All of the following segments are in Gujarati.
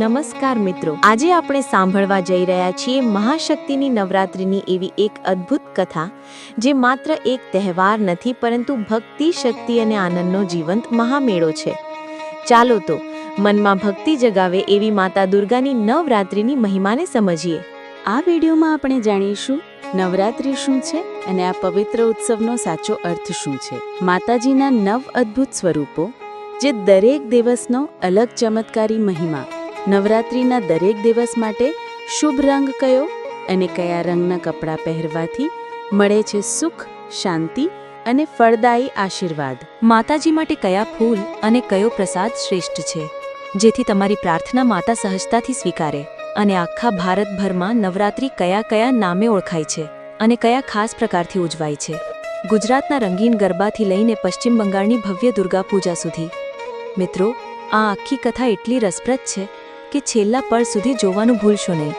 નમસ્કાર મિત્રો. આજે આપણે સાંભળવા જઈ રહ્યા છીએ મહાશક્તિની નવરાત્રિની એવી એક અદ્ભુત કથા, જે માત્ર એક તહેવાર નથી, પરંતુ ભક્તિ, શક્તિ અને આનંદનો જીવંત મહામેળો છે. ચાલો તો, મનમાં ભક્તિ જગાવે એવી માતા દુર્ગાની નવરાત્રિની મહિમાને સમજીએ. આ વિડીયોમાં આપણે જાણીશું, નવરાત્રિ શું છે અને આ પવિત્ર ઉત્સવનો સાચો અર્થ શું છે. માતાજીના નવ અદ્ભુત સ્વરૂપો, જે દરેક દિવસનો અલગ ચમત્કારી મહિમા નવરાત્રિના દરેક દિવસ માટે શુભ રંગ કયો અને કયા રંગના કપડાં પહેરવાથી મળે છે સુખ, શાંતિ અને ફળદાયી આશીર્વાદ? માતાજી માટે કયા ફૂલ અને કયો પ્રસાદ શ્રેષ્ઠ છે? જેથી તમારી પ્રાર્થના માતા સહજતાથી સ્વીકારે અને આખા ભારતભરમાં નવરાત્રિ કયા કયા નામે ઓળખાય છે અને કયા ખાસ પ્રકારથી ઉજવાય છે? ગુજરાતના રંગીન ગરબાથી લઈને પશ્ચિમ બંગાળની ભવ્ય દુર્ગા પૂજા સુધી. મિત્રો, આ આખી કથા એટલી રસપ્રદ છે કે છેલ્લા પળ સુધી જોવાનું ભૂલશો નહીં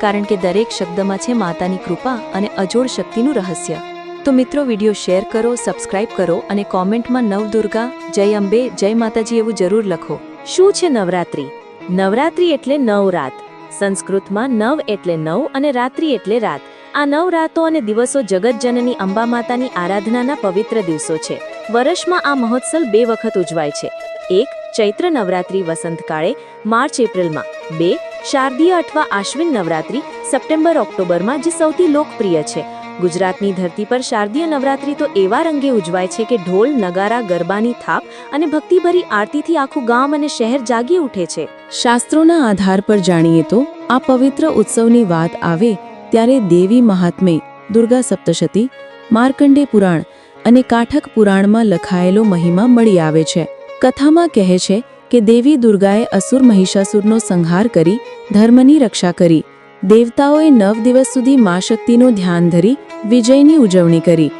કારણ કે દરેક શબ્દમાં છે માતાની કૃપા અને અજોડ શક્તિનું રહસ્ય. તો મિત્રો, વીડિયો શેર કરો, સબસ્ક્રાઇબ કરો અને કોમેન્ટમાં નવદુર્ગા જય અંબે, જય માતાજી એવું જરૂર લખો. શું છે નવરાત્રિ? નવરાત્રિ એટલે નવ રાત. સંસ્કૃતમાં નવ એટલે નવ અને રાત્રિ એટલે રાત. આ નવ રાતો અને દિવસો જગતજનની અંબા માતાની આરાધનાના પવિત્ર દિવસો છે. વર્ષમાં આ મહોત્સવ બે વખત ઉજવાય છે. એક ચૈત્ર નવરાત્રિ વસંતકાળે માર્ચ એપ્રિલમાં. બે, શારદીય અથવા આશ્વિન નવરાત્રિ સપ્ટેમ્બર ઓક્ટોબરમાં જે સૌથી લોકપ્રિય છે. ગુજરાતની ધરતી પર શારદીય નવરાત્રિ તો એવા રંગે ઉજવાય છે કે ઢોલ, નગારા, ગરબાની થાપ અને ભક્તિભરી આરતીથી આખું ગામ અને શહેર જાગી ઉઠે છે. શાસ્ત્રોના આધાર પર જાણીએ તો, આ પવિત્ર ઉત્સવની વાત આવે ત્યારે દેવી મહાત્મે દુર્ગા સપ્તશતી માર્કંડે પુરાણ અને કાઠક પુરાણમાં લખાયેલો મહિમા મળી આવે છે. કથામાં કહે છે કે દેવી દુર્ગાએ અસુર મહિષાસુરનો સંહાર કરી ધર્મની રક્ષા કરી. દેવતાઓએ નવ દિવસ સુધી મા શક્તિનું ધ્યાન ધરી વિજયની ઉજવણી કરી.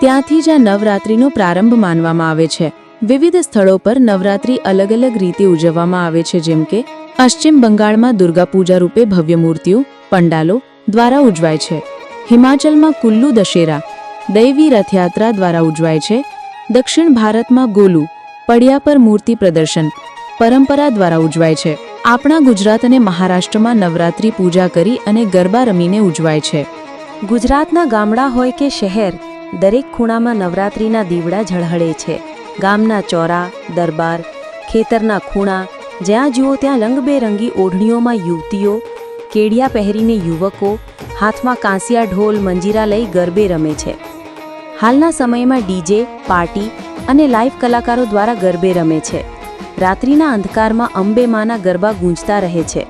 ત્યાંથી જ આ નવરાત્રિનો પ્રારંભ માનવામાં આવે છે. વિવિધ સ્થળો પર નવરાત્રિ અલગ અલગ રીતે ઉજવવામાં આવે છે જેમ કે પશ્ચિમ બંગાળમાં દુર્ગા પૂજા રૂપે ભવ્ય મૂર્તિઓ, પંડાલો દ્વારા ઉજવાય છે. હિમાચલમાં કુલ્લુ દશેરા, દૈવી રથયાત્રા દ્વારા ઉજવાય છે. દક્ષિણ ભારતમાં ગોલુ પડિયા પર મૂર્તિ પ્રદર્શન, પરંપરા દ્વારા ઉજવાય છે. આપણા ગુજરાત અને મહારાષ્ટ્રમાં નવરાત્રિ પૂજા કરી અને ગરબા રમીને ઉજવાય છે. ગુજરાતના ગામડા હોય કે શહેર, દરેક ખૂણામાં નવરાત્રિના દીવડા ઝળહળે છે. ગામના ચોરા, દરબાર, ખેતરના ખૂણા, જ્યાં જુઓ ત્યાં રંગબેરંગી ઓઢણીઓમાં યુવતીઓ, કેડિયા પહેરીને યુવકો, હાથમાં કાંસિયા ઢોલ, મંજીરા લઈ ગરબે રમે છે. હાલના સમયમાં ડીજે, પાર્ટી અને લાઈવ કલાકારો દ્વારા ગરબે રમે છે. રાત્રિના અંધકારમાં અંબે માના ગરબા ગૂંજતા રહે છે.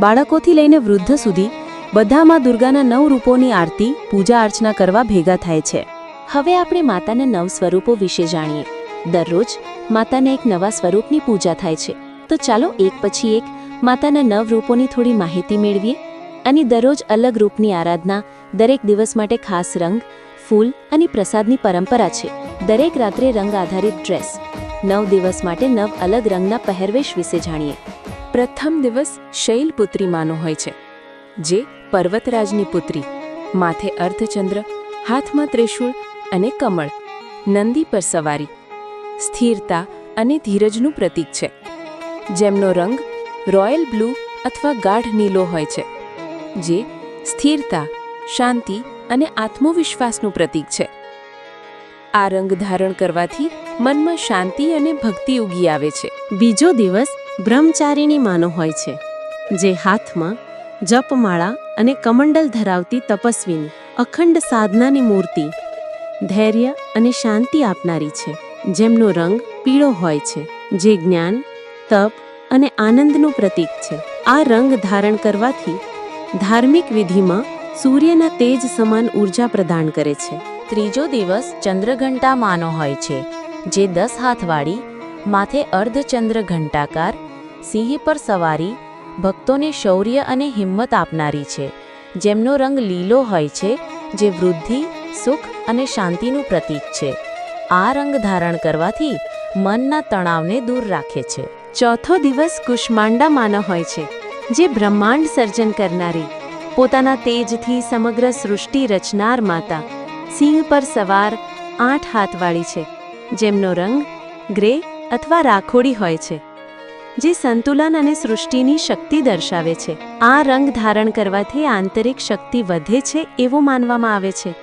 બાળકોથી લઈને વૃદ્ધ સુધી બધામાં દુર્ગાના નવ રૂપોની આરતી, પૂજા અર્ચના કરવા ભેગા થાય છે. હવે આપણે માતાના નવ સ્વરૂપો વિશે જાણીએ. દરરોજ માતાના એક નવા સ્વરૂપની પૂજા થાય છે. તો ચાલો એક પછી એક માતાના નવ રૂપોની થોડી માહિતી મેળવીએ અને દરરોજ અલગ રૂપની આરાધના દરેક દિવસ માટે ખાસ રંગ, ફૂલ અને પ્રસાદની પરંપરા છે. દરેક રાત્રે રંગ આધારિત ડ્રેસ. નવ દિવસ માટે નવ અલગ રંગના પહેરવેશ વિશે જાણીએ. પ્રથમ દિવસ શૈલપુત્રી માનો હોય છે, જે પર્વતરાજની પુત્રી, માથે અર્ધચંદ્ર, હાથમાં ત્રિશૂળ અને કમળ, નંદી પર સવારી, સ્થિરતા અને ધીરજનું પ્રતીક છે. જેમનો રંગ રોયલ બ્લુ અથવા ગાઢ નીલો હોય છે, જે સ્થિરતા, શાંતિ અને આત્મવિશ્વાસનું પ્રતીક છે. આ રંગ ધારણ કરવાથી મનમાં શાંતિ અને ભક્તિ ઉગી આવે છે. બીજો દિવસ બ્રહ્મચારીણી માનો હોય છે, જે હાથમાં જપમાળા અને કમંડલ ધરાવતી તપસ્વીની અખંડ સાધનાની મૂર્તિ, ધૈર્ય અને શાંતિ આપનારી છે. જેમનો રંગ પીળો હોય છે, જે જ્ઞાન, તપ અને આનંદનું પ્રતીક છે. આ રંગ ધારણ કરવાથી ધાર્મિક વિધિમાં સૂર્યના તેજ સમાન ઊર્જા પ્રદાન કરે છે. ત્રીજો દિવસ ચંદ્રઘંટા માનો હોય છે, જે દસ હાથવાળી, માથે અર્ધચંદ્ર ઘંટાકાર સિંહ પર સવારી, ભક્તોને શૌર્ય અને હિંમત આપનારી છે. જેમનો રંગ લીલો હોય છે, જે વૃદ્ધિ, સુખ અને શાંતિનું પ્રતીક છે. આ રંગ ધારણ કરવાથી મનના તણાવને દૂર રાખે છે. ચોથો દિવસ કુષ્માંડા માનો હોય છે, જે બ્રહ્માંડ સર્જન કરનારી, પોતાના તેજથી સમગ્ર સૃષ્ટિ રચનાર માતા સિંહ પર સવાર આઠ હાથવાળી છે, જેમનો રંગ ગ્રે અથવા રાખોડી હોય છે, જે સંતુલન અને સૃષ્ટિની શક્તિ દર્શાવે છે. આ રંગ ધારણ કરવાથી આંતરિક શક્તિ વધે છે એવું માનવામાં આવે છે.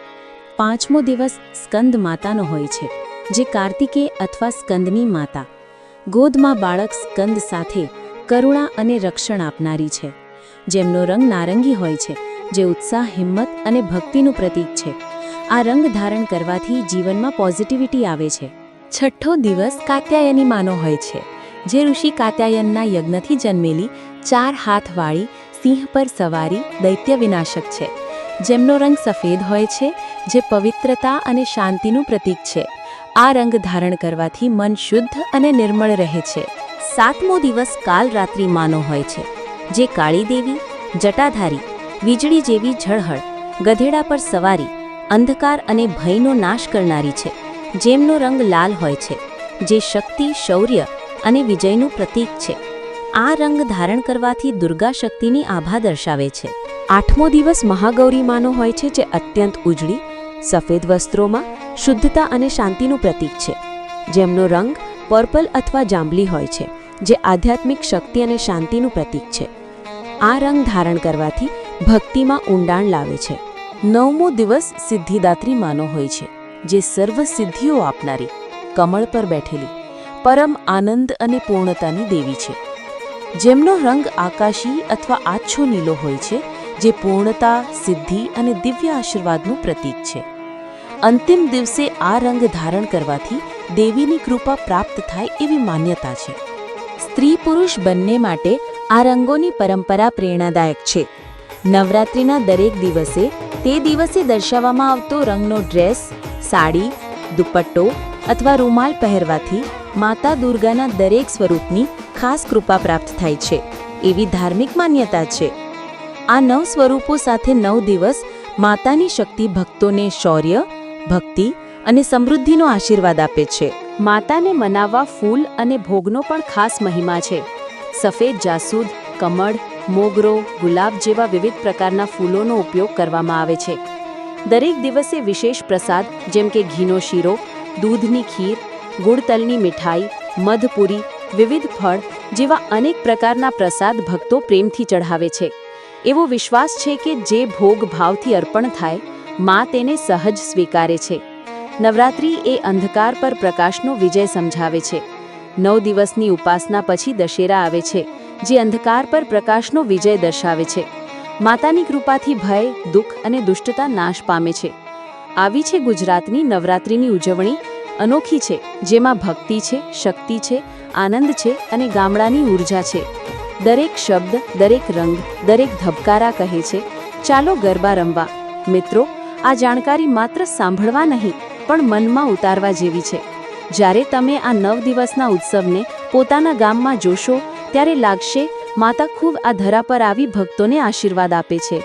પાંચમો દિવસ સ્કંદ માતાનો હોય છે, જે કાર્તિકે અથવા સ્કંદની માતા, ગોદમાં બાળક સ્કંદ સાથે કરુણા અને રક્ષણ આપનારી છે. જેમનો રંગ નારંગી હોય છે, જે ઉત્સાહ, હિંમત અને ભક્તિનું પ્રતીક છે. આ રંગ ધારણ કરવાથી જીવનમાં પોઝિટિવિટી આવે છે. છઠ્ઠો દિવસ કાત્યાયની માનો હોય છે. જે ઋષિ કાત્યાયનના યજ્ઞથી જન્મેલી ચાર હાથવાળી સિંહ પર સવારી દૈત્ય વિનાશક છે. જેમનો રંગ સફેદ હોય છે, જે પવિત્રતા અને શાંતિનું પ્રતીક છે. આ રંગ ધારણ કરવાથી મન શુદ્ધ અને નિર્મળ રહે છે. સાતમો દિવસ કાલ રાત્રિ માનો હોય છે. જે કાળી દેવી જટાધારી, વીજળી જેવી ઝળહળ, ગધેડા પર સવારી અંધકાર અને ભયનો નાશ કરનારી છે. જેમનો રંગ લાલ હોય છે, જે શક્તિ, શૌર્ય અને વિજયનું પ્રતીક છે. આ રંગ ધારણ કરવાથી દુર્ગા શક્તિની આભા દર્શાવે છે. આઠમો દિવસ મહાગૌરી માનો હોય છે જે અત્યંત ઉજળી, સફેદ વસ્ત્રોમાં શુદ્ધતા અને શાંતિનું પ્રતીક છે. જેમનો રંગ પર્પલ અથવા જાંબલી હોય છે, જે આધ્યાત્મિક શક્તિ અને શાંતિનું પ્રતીક છે. આ રંગ ધારણ કરવાથી ભક્તિમાં ઊંડાણ લાવે છે. નવમો દિવસ સિદ્ધિદાત્રી માનો હોય છે, જે સર્વ સિદ્ધિઓ આપનારી, કમળ પર બેઠેલી, પરમ આનંદ અને પૂર્ણતાની દેવી છે. જેમનો રંગ આકાશી અથવા આછો નીલો હોય છે, જે પૂર્ણતા, સિદ્ધિ અને દિવ્ય આશીર્વાદનું પ્રતીક છે. અંતિમ દિવસે આ રંગ ધારણ કરવાથી દેવીની કૃપા પ્રાપ્ત થાય એવી માન્યતા છે. સ્ત્રી પુરુષ બંને માટે આ રંગોની પરંપરા પ્રેરણાદાયક છે. નવરાત્રિના દરેક દિવસે તે દિવસે દર્શાવવામાં આવતો રંગનો ડ્રેસ, સાડી, દુપટ્ટો અથવા રૂમાલ પહેરવાથી માતા દુર્ગાના દરેક સ્વરૂપની ખાસ કૃપા પ્રાપ્ત થાય છે, એવી ધાર્મિક માન્યતા છે. આ નવ સ્વરૂપો સાથે નવ દિવસ માતાની શક્તિ ભક્તોને શૌર્ય, ભક્તિ અને સમૃદ્ધિનો આશીર્વાદ આપે છે. માતાને મનાવવા ફૂલ અને ભોગનો પણ ખાસ મહિમા છે. સફેદ જાસૂદ, કમળ મોગરો, ગુલાબ જેવા વિવિધ પ્રકારના ફૂલોનો ઉપયોગ કરવામાં આવે છે. દરેક દિવસે વિશેષ પ્રસાદ, જેમ કે ઘીનો શીરો, દૂધની ખીર, ગુડતલની મીઠાઈ, મધપુરી, વિવિધ ફળ જેવા અનેક પ્રકારના પ્રસાદ ભક્તો પ્રેમથી ચઢાવે છે. એવો વિશ્વાસ છે કે જે ભોગ ભાવથી અર્પણ થાય, માં તેને સહજ સ્વીકારે છે. નવરાત્રિ એ અંધકાર પર પ્રકાશનો વિજય સમજાવે છે. નવ દિવસની ઉપાસના પછી દશેરા આવે છે. જે અંધકાર પર પ્રકાશનો વિજય દર્શાવે છે. માતાની કૃપાથી ભય, દુઃખ અને દુષ્ટતા નાશ પામે છે. આવી છે ગુજરાતની નવરાત્રિની ઉજવણી. અનોખી છે, જેમાં ભક્તિ છે, શક્તિ છે, આનંદ છે અને ગામડાની ઊર્જા છે. દરેક શબ્દ, દરેક રંગ, દરેક ધબકારા કહે છે, ચાલો ગરબા રમવા. મિત્રો, આ જાણકારી માત્ર સાંભળવા નહીં, પણ મનમાં ઉતારવા જેવી છે. જ્યારે તમે આ નવ દિવસના ઉત્સવને પોતાના ગામમાં જોશો ત્યારે લાગશે માતા ખૂબ આ ધરા પર આવી ભક્તોને આશીર્વાદ આપે છે.